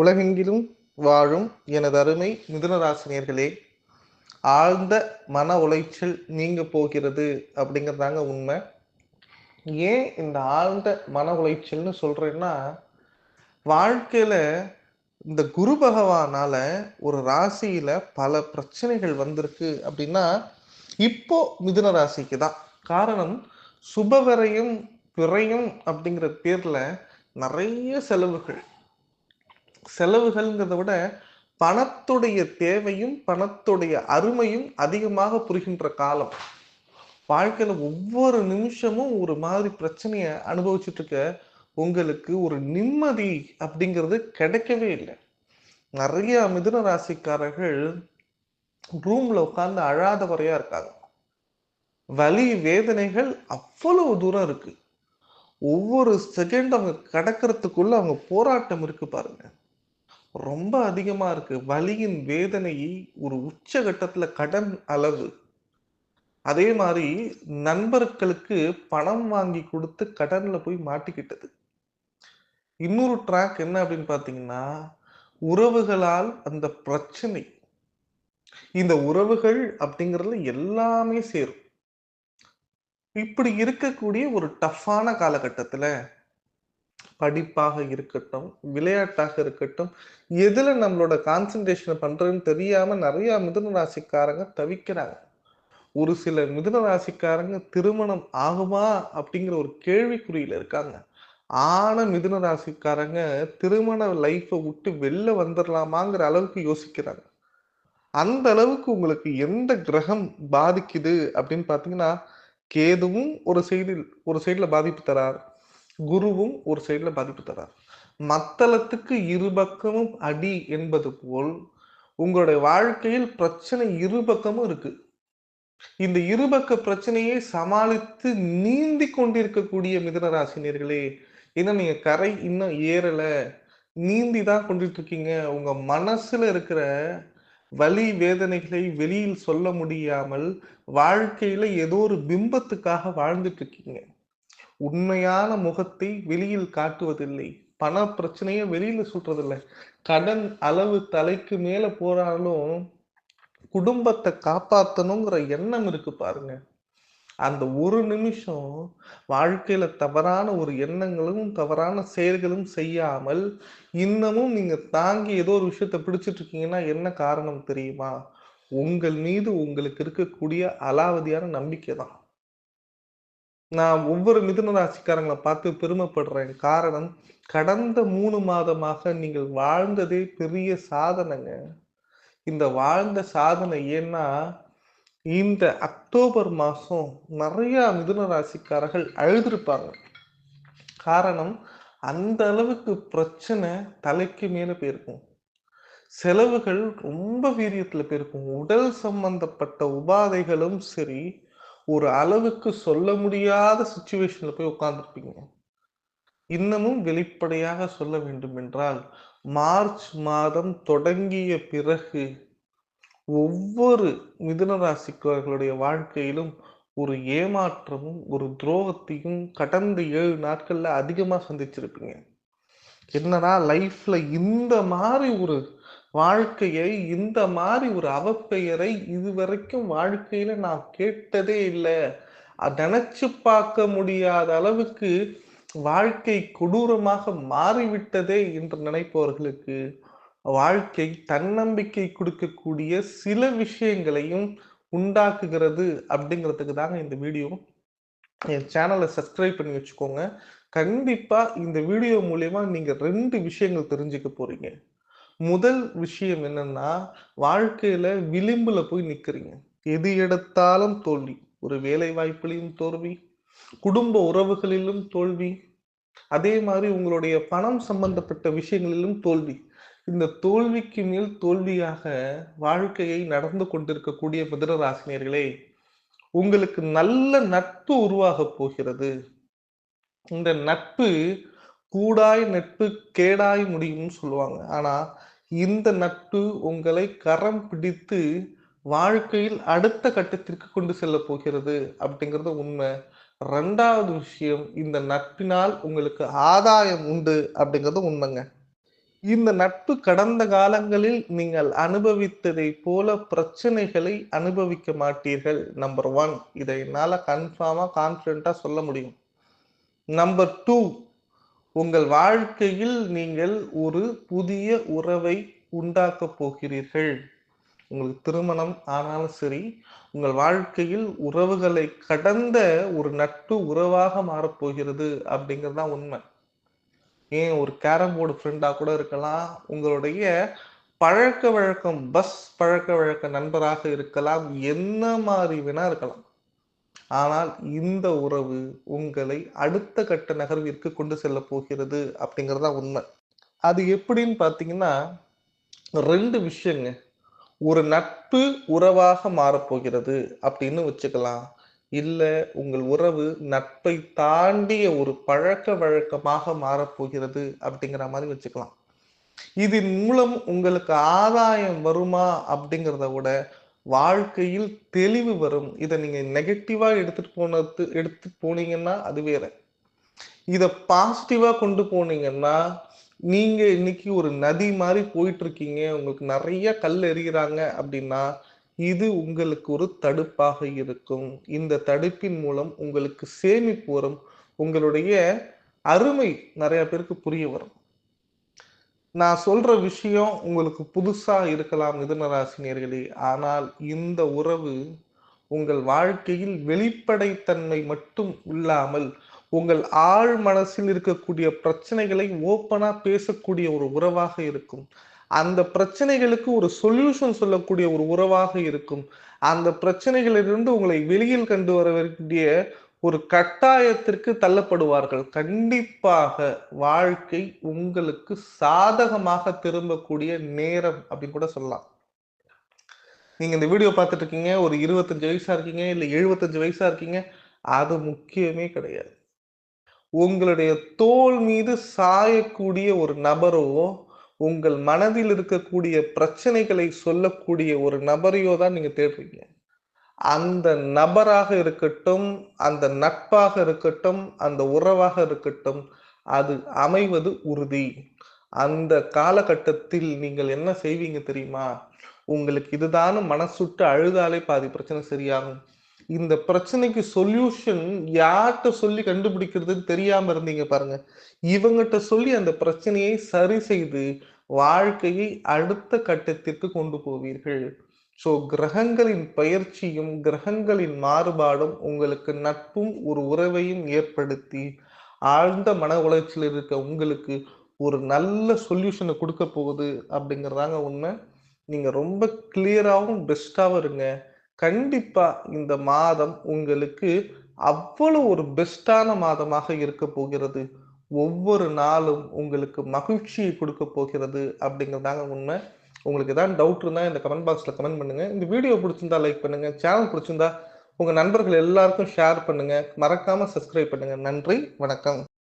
உலகெங்கிலும் வாழும் எனது அருமை மிதுனராசினியர்களே ஆழ்ந்த மன உளைச்சல் நீங்க போகிறது அப்படிங்கிறதாங்க உண்மை. ஏன் இந்த ஆழ்ந்த மன உளைச்சல்னு சொல்றேன்னா வாழ்க்கையில இந்த குரு பகவானால ஒரு ராசியில பல பிரச்சனைகள் வந்திருக்கு அப்படின்னா இப்போ மிதுன ராசிக்கு தான். காரணம் சுபவரையும் பிறையும் அப்படிங்கிற பேர்ல நிறைய செலவுகள். செலவுகள்ங்கிறத விட பணத்துடைய தேவையும் பணத்துடைய அருமையும் அதிகமாக புரிகின்ற காலம். வாழ்க்கையில ஒவ்வொரு நிமிஷமும் ஒரு மாதிரி பிரச்சனைய அனுபவிச்சுட்டு இருக்க உங்களுக்கு ஒரு நிம்மதி அப்படிங்கிறது கிடைக்கவே இல்லை. நிறைய மிதுன ராசிக்காரர்கள் ரூம்ல உட்கார்ந்து அழாதவரையா இருக்காங்க. வலி வேதனைகள் அவ்வளவு தூரம் இருக்கு. ஒவ்வொரு செகண்ட் அவங்க கடக்கிறதுக்குள்ள அவங்க போராட்டம் இருக்கு பாருங்க. ரொம்ப அதிகமா இருக்கு. வலியின் வேதனையை ஒரு உச்சகட்டத்துல கடன் அளவு. அதே மாதிரி நண்பர்களுக்கு பணம் வாங்கி கொடுத்து கடன்ல போய் மாட்டிக்கிட்டது. இன்னொரு ட்ராக் என்ன அப்படின்னு பாத்தீங்கன்னா உறவுகளால் அந்த பிரச்சனை. இந்த உறவுகள் அப்படிங்கிறதுல எல்லாமே சேரும். இப்படி இருக்கக்கூடிய ஒரு டஃப்பான காலகட்டத்துல படிப்பாக இருக்கட்டும் விளையாட்டாக இருக்கட்டும் எதுல நம்மளோட கான்சென்ட்ரேஷன் பண்றதுன்னு தெரியாம நிறைய மிதுன ராசிக்காரங்க தவிக்கிறாங்க. ஒரு சில மிதுன ராசிக்காரங்க திருமணம் ஆகுமா அப்படிங்கிற ஒரு கேள்விக்குறியில இருக்காங்க. ஆன மிதுன ராசிக்காரங்க திருமண லைஃப்பை விட்டு வெளில வந்துடலாமாங்கிற அளவுக்கு யோசிக்கிறாங்க. அந்த அளவுக்கு உங்களுக்கு எந்த கிரகம் பாதிக்குது அப்படின்னு பார்த்தீங்கன்னா கேதுவும் ஒரு சைடில் ஒரு சைடில் பாதிப்பு தரார். குருவும் ஒரு சைடில் பாதிப்பு தரார். மத்தளத்துக்கு இருபக்கமும் அடி என்பது போல் உங்களுடைய வாழ்க்கையில் பிரச்சனை இருபக்கமும் இருக்கு. இந்த இருபக்க பிரச்சனையை சமாளித்து நீந்தி கொண்டிருக்கக்கூடிய மிதனராசினியர்களே ஏன்னா நீங்க கரை இன்னும் ஏறல. நீந்தி தான் கொண்டுட்டு இருக்கீங்க உங்க மனசுல இருக்கிற வலி வேதனைகளை வெளியில் சொல்ல முடியாமல் வாழ்க்கையில ஏதோ ஒரு பிம்பத்துக்காக வாழ்ந்துட்டு இருக்கீங்க. உண்மையான முகத்தை வெளியில் காட்டுவதில்லை. பண பிரச்சனையை வெளியில சொல்றதில்லை. கடன் அளவு தலைக்கு மேல போறாலும் குடும்பத்தை காப்பாத்தணுங்கிற எண்ணம் இருக்கு பாருங்க. அந்த ஒரு நிமிஷம் வாழ்க்கையில தவறான ஒரு எண்ணங்களும் தவறான செயல்களும் செய்யாமல் இன்னமும் நீங்க தாங்கி ஏதோ ஒரு விஷயத்த பிடிச்சிட்டு இருக்கீங்கன்னா என்ன காரணம் தெரியுமா? உங்கள் மீது உங்களுக்கு இருக்கக்கூடிய அலாவதியான நம்பிக்கை தான் நான் ஒவ்வொரு மிதுன ராசிக்காரங்களை பார்த்து பெருமைப்படுறேன். காரணம் கடந்த மூணு மாதமாக நீங்கள் வாழ்ந்ததே பெரிய சாதனைங்க. இந்த வாழ்ந்த சாதனை ஏன்னா இந்த அக்டோபர் மாதம் நிறையா மிதுன ராசிக்காரர்கள் அழுதுருப்பாங்க. காரணம் அந்த அளவுக்கு பிரச்சனை தலைக்கு மேலே போயிருக்கும். செலவுகள் ரொம்ப வீரியத்தில் போயிருக்கும். உடல் சம்பந்தப்பட்ட உபாதைகளும் சரி ஒரு அளவுக்கு சொல்ல முடியாத சுச்சுவேஷன்ல போய் உட்கார்ந்துருப்பீங்க. இன்னமும் வெளிப்படையாக சொல்ல வேண்டும் என்றால் மார்ச் மாதம் தொடங்கிய பிறகு ஒவ்வொரு மிதுனராசிக்காரர்களுடைய வாழ்க்கையிலும் ஒரு ஏமாற்றமும் ஒரு துரோகத்தையும் கடந்த ஏழு நாட்கள்ல அதிகமா சந்திச்சிருப்பீங்க. என்னன்னா லைஃப்ல இந்த மாதிரி ஒரு வாழ்க்கையை இந்த மாதிரி ஒரு அவப்பெயரை இதுவரைக்கும் வாழ்க்கையில நான் கேட்டதே இல்லை. நினைச்சு பார்க்க முடியாத அளவுக்கு வாழ்க்கை கொடூரமாக மாறிவிட்டதே என்று நினைப்பவர்களுக்கு வாழ்க்கை தன்னம்பிக்கை கொடுக்கக்கூடிய சில விஷயங்களையும் உண்டாக்குகிறது அப்படிங்கிறதுக்கு தாங்க இந்த வீடியோ. என் சேனலை சப்ஸ்கிரைப் பண்ணி வச்சுக்கோங்க. கண்டிப்பா இந்த வீடியோ மூலயமா நீங்க ரெண்டு விஷயங்கள் தெரிஞ்சுக்க போறீங்க. முதல் விஷயம் என்னன்னா வாழ்க்கையில விளிம்புல போய் நிக்கிறீங்க. எது எடுத்தாலும் தோல்வி. ஒரு வேலை வாய்ப்பிலையும் தோல்வி குடும்ப உறவுகளிலும் தோல்வி அதே மாதிரி உங்களுடைய பணம் சம்பந்தப்பட்ட விஷயங்களிலும் தோல்வி. இந்த தோல்விக்கு மேல் தோல்வியாக வாழ்க்கையை நடந்து கொண்டிருக்கக்கூடிய மிதனராசினியர்களே உங்களுக்கு நல்ல நட்பு உருவாக போகிறது. இந்த நட்பு கூடாய் நட்பு கேடாய் முடியும்னு சொல்லுவாங்க. ஆனா இந்த நட்பு உங்களை கரம் பிடித்து வாழ்க்கையில் அடுத்த கட்டத்திற்கு கொண்டு செல்ல போகிறது அப்படிங்கிறது உண்மை. ரெண்டாவது விஷயம் இந்த நட்பினால் உங்களுக்கு ஆதாயம் உண்டு அப்படிங்கிறது உண்மைங்க. இந்த நட்பு கடந்த காலங்களில் நீங்கள் அனுபவித்ததை போல பிரச்சனைகளை அனுபவிக்க மாட்டீர்கள். நம்பர் ஒன் இதை என்னால கன்ஃபார்மா கான்பிடண்டா சொல்ல முடியும். நம்பர் டூ உங்கள் வாழ்க்கையில் நீங்கள் ஒரு புதிய உறவை உண்டாக்க போகிறீர்கள். உங்களுக்கு திருமணம் ஆனாலும் சரி உங்கள் வாழ்க்கையில் உறவுகளை கடந்த ஒரு நட்பு உறவாக மாறப்போகிறது அப்படிங்கிறது தான் உண்மை. ஏன் ஒரு கேரம் போர்டு ஃப்ரெண்டாக கூட இருக்கலாம் உங்களுடைய பழக்க வழக்கம் பஸ் பழக்க வழக்க நண்பராக இருக்கலாம் என்ன மாதிரி வேணா இருக்கலாம். ஆனால் இந்த உறவு உங்களை அடுத்த கட்ட நகர்விற்கு கொண்டு செல்ல போகிறது அப்படிங்கிறது தான் உண்மை. அது எப்படின்னு பார்த்தீங்கன்னா ரெண்டு விஷயங்க. ஒரு நட்பு உறவாக மாறப்போகிறது அப்படின்னு வச்சுக்கலாம். இல்லை உங்கள் உறவு நட்பை தாண்டிய ஒரு பழக்க வழக்கமாக மாறப்போகிறது அப்படிங்கிற மாதிரி வச்சுக்கலாம். இதன் மூலம் உங்களுக்கு ஆதாயம் வருமா அப்படிங்கிறத விட வாழ்க்கையில் தெளிவு வரும். இதை நீங்க நெகட்டிவா எடுத்துட்டு போனது எடுத்து போனீங்கன்னா அது வேற. இதை பாசிட்டிவா கொண்டு போனீங்கன்னா நீங்க இன்னைக்கு ஒரு நதி மாதிரி போயிட்டு இருக்கீங்க உங்களுக்கு நிறைய கல் எறிகிறாங்க அப்படின்னா இது உங்களுக்கு ஒரு தடுப்பாக இருக்கும். இந்த தடுப்பின் மூலம் உங்களுக்கு சேமிப்பு வரும். உங்களுடைய அருமை நிறைய பேருக்கு புரிய வரும். நான் சொல்ற விஷயம் உங்களுக்கு புதுசா இருக்கலாம் மிதுனராசினியர்களே. ஆனால் இந்த உறவு உங்கள் வாழ்க்கையில் வெளிப்படைத்தன்மை மட்டும் இல்லாமல் உங்கள் ஆழ் மனசில் இருக்கக்கூடிய பிரச்சனைகளை ஓப்பனா பேசக்கூடிய ஒரு உறவாக இருக்கும். அந்த பிரச்சனைகளுக்கு ஒரு சொல்யூஷன் சொல்லக்கூடிய ஒரு உறவாக இருக்கும். அந்த பிரச்சனைகளிலிருந்து உங்களை வெளியில் கண்டு வர வேண்டிய ஒரு கட்டாயத்திற்கு தள்ளப்படுவார்கள். கண்டிப்பாக வாழ்க்கை உங்களுக்கு சாதகமாக திரும்பக்கூடிய நேரம் அப்படின்னு கூட சொல்லலாம். நீங்க இந்த வீடியோ பார்த்துட்டு இருக்கீங்க ஒரு இருபத்தஞ்சு வயசா இருக்கீங்க இல்ல எழுபத்தஞ்சு வயசா இருக்கீங்க அது முக்கியமே கிடையாது. உங்களுடைய தோல் மீது சாயக்கூடிய ஒரு நபரோ உங்கள் மனதில் இருக்கக்கூடிய பிரச்சனைகளை சொல்லக்கூடிய ஒரு நபரையோ தான் நீங்க தேடுறீங்க. அந்த நபராக இருக்கட்டும் அந்த நட்பாக இருக்கட்டும் அந்த உறவாக இருக்கட்டும் அது அமைவது உறுதி. அந்த காலகட்டத்தில் நீங்கள் என்ன செய்வீங்க தெரியுமா? உங்களுக்கு இதுதானு மனசுட்டு அழுதாலே பாதி பிரச்சனை சரியாகும். இந்த பிரச்சனைக்கு சொல்யூஷன் யார்கிட்ட சொல்லி கண்டுபிடிக்கிறதுன்னு தெரியாம இருந்தீங்க பாருங்க. இவங்கிட்ட சொல்லி அந்த பிரச்சனையை சரி செய்து வாழ்க்கையை அடுத்த கட்டத்திற்கு கொண்டு போவீர்கள். ஸோ கிரகங்களின் பயிற்சியும் கிரகங்களின் மாறுபாடும் உங்களுக்கு நட்பும் ஒரு உறவையும் ஏற்படுத்தி ஆழ்ந்த மன உளைச்சல் இருக்க உங்களுக்கு ஒரு நல்ல சொல்யூஷனை கொடுக்க போகுது அப்படிங்கிறதாங்க உண்மை. நீங்கள் ரொம்ப கிளியராகவும் பெஸ்டாகவும் இருங்க. கண்டிப்பாக இந்த மாதம் உங்களுக்கு அவ்வளவு ஒரு பெஸ்டான மாதமாக இருக்க போகிறது. ஒவ்வொரு நாளும் உங்களுக்கு மகிழ்ச்சியை கொடுக்க போகிறது அப்படிங்கிறதாங்க உண்மை. உங்களுக்கு ஏதாவது டவுட் இருந்தால் இந்த கமெண்ட் பாக்ஸில் கமெண்ட் பண்ணுங்க. இந்த வீடியோ பிடிச்சிருந்தா லைக் பண்ணுங்கள் சேனல் பிடிச்சிருந்தா உங்கள் நண்பர்கள் எல்லாருக்கும் ஷேர் பண்ணுங்கள் மறக்காமல் சப்ஸ்கிரைப் பண்ணுங்கள் நன்றி. வணக்கம்.